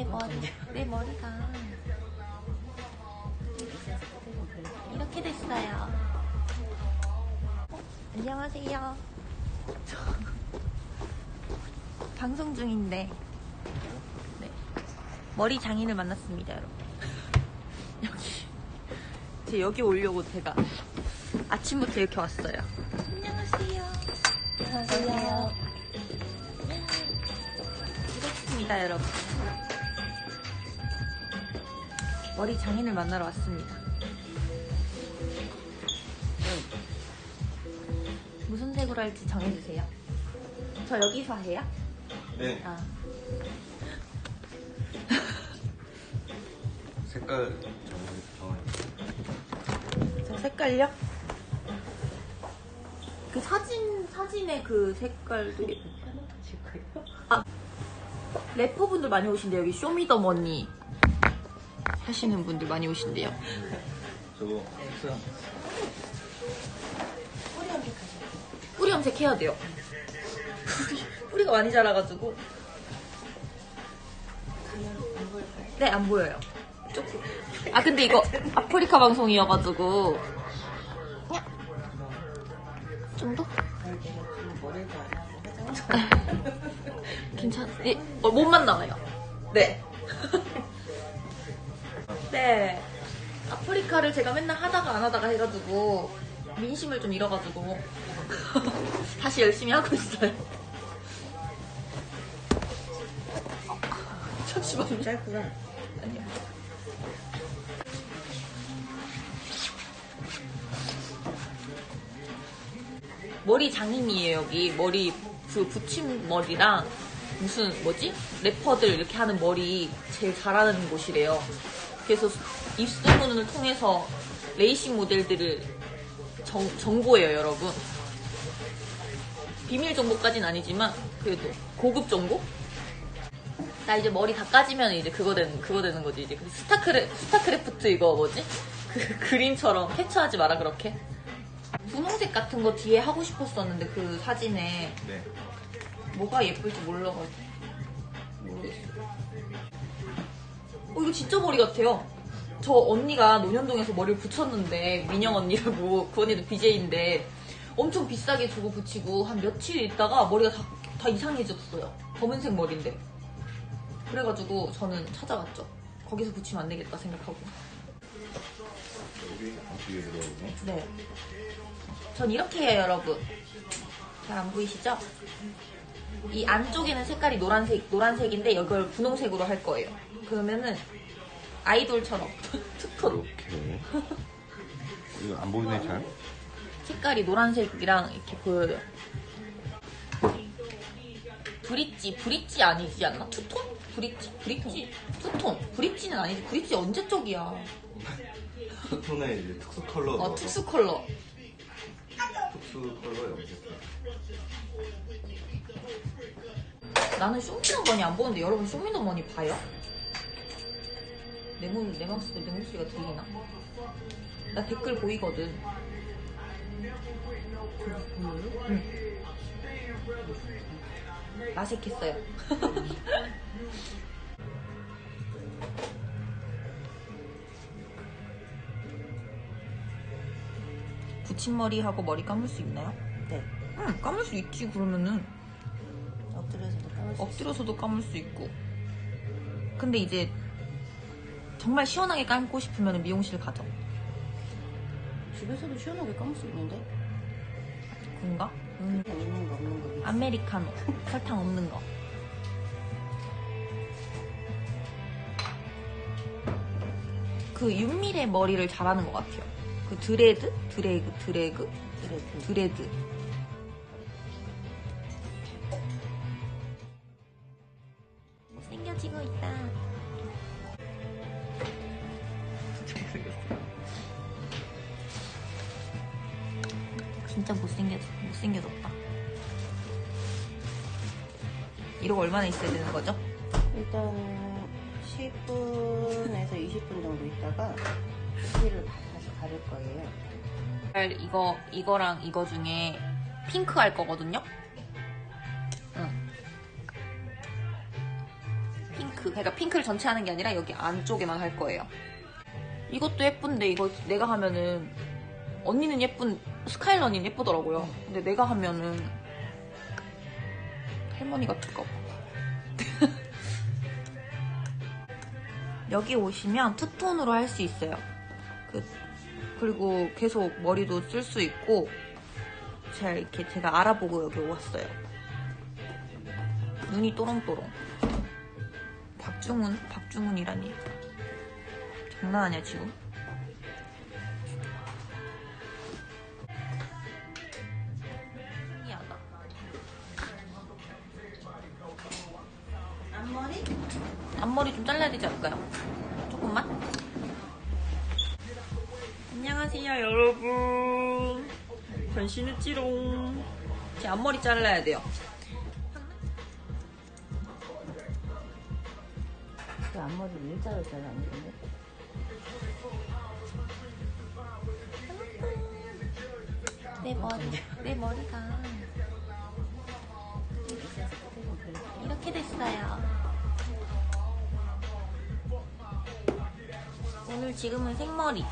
내 머리, 내 머리가 이렇게 됐어요. 어, 안녕하세요. 저 방송 중인데 네. 머리 장인을 만났습니다, 여러분. 여기 제 여기 오려고 제가 아침부터 이렇게 왔어요. 안녕하세요. 안녕하세요. 이렇습니다, 여러분. 머리 장인을 만나러 왔습니다. 무슨 색으로 할지 정해주세요. 저 여기서 해요? 네. 아, 색깔 정해. 저 색깔요? 그 사진, 사진의 그 색깔도. 아, 래퍼분들 많이 오신대요. 여기 쇼미더머니 하시는 분들 많이 오신대요. 저거 뿌리 염색 해야 돼요. 뿌리, 뿌리가 많이 자라가지고. 네, 안 보여요. 조금. 아, 근데 이거 아프리카 방송이어가지고. 야. 정도? 괜찮, 예, 어, 몸만 나와요. 네. 네. 아프리카를 제가 맨날 하다가 안 하다가 해가지고 민심을 좀 잃어가지고 다시 열심히 하고 있어요. 잠시만요. 짧구나. 아니요. 머리 장인이에요 여기 머리 그 붙임머리랑 무슨 뭐지 래퍼들 이렇게 하는 머리 제일 잘하는 곳이래요. 그래서 입소문을 통해서 레이싱 모델들을 정, 정보예요 여러분. 비밀 정보까지는 아니지만 그래도 고급 정보? 나 이제 머리 다 까지면 이제 그거 되는 그거 되는 거지 이제 그 스타크래 스타크래프트 이거 뭐지 그 그림처럼 캡처하지 마라 그렇게 분홍색 같은 거 뒤에 하고 싶었었는데 그 사진에 네. 뭐가 예쁠지 몰라가지고 모르겠어. 어 이거 진짜 머리 같아요. 저 언니가 논현동에서 머리를 붙였는데 민영 언니라고 그 언니도 BJ인데 엄청 비싸게 주고 붙이고 한 며칠 있다가 머리가 다, 다 이상해졌어요. 검은색 머리인데. 그래가지고 저는 찾아갔죠. 거기서 붙이면 안 되겠다 생각하고. 네. 전 이렇게 해요, 여러분. 잘 안 보이시죠? 이 안쪽에는 색깔이 노란색, 노란색인데 이걸 분홍색으로 할 거예요. 그러면은 아이돌처럼 투톤. 이렇게. 이거 안 보이네 잘. 색깔이 노란색이랑 이렇게 보여요. 브릿지, 브릿지 아니지 않나? 투톤? 브릿지? 브릿지? 투톤. 브릿지는 아니지. 브릿지 언제 쪽이야? 톤에 이제 특수 컬러. 어, 넣어서 특수 컬러. 특수 컬러 염색. 나는 쇼미더머니 안 보는데 여러분 쇼미더머니 봐요? 내, 목, 내 목소리, 내 목소리가 들리나? 나 댓글 보이거든. 응. 라섹했어요. 붙임머리하고 머리 감을 수 있나요? 네. 응, 감을 수 있지, 그러면은. 엎드려서도 감을 수 있고. 근데 이제 정말 시원하게 감고 싶으면 미용실 가죠. 집에서도 시원하게 감을 수 있는데? 그런가? 음, 있는 거 없는 거. 아메리카노. 설탕 없는 거. 그 윤미래 머리를 잘하는 것 같아요. 그 드레드? 드래그, 드래그? 그래도 드레드. 진짜 못생겨, 못생겨졌다. 이러고 얼마나 있어야 되는 거죠? 일단 10분에서 20분 정도 있다가 피를 다시 가릴 거예요. 이거, 이거랑 이거 중에 핑크 할 거거든요? 응. 핑크 핑크. 그러니까 핑크를 전체 하는 게 아니라 여기 안쪽에만 할 거예요. 이것도 예쁜데 이거 내가 하면은 언니는 예쁜 스카일러 언니는 예쁘더라고요. 근데 내가 하면은 할머니 같을까 봐. 여기 오시면 투톤으로 할 수 있어요. 그, 그리고 계속 머리도 쓸 수 있고 제가 이렇게 제가 알아보고 여기 왔어요. 눈이 또롱또롱. 박중훈? 박중훈이라니. 장난 아니야, 지금? 앞머리 좀 잘라야 되지 않을까요? 조금만? 안녕하세요, 여러분. 변신했지롱. 제 앞머리 잘라야 돼요. 그 앞머리를 일자로 잘랐는데. 내 머리, 내 머리가 지금은 생머리.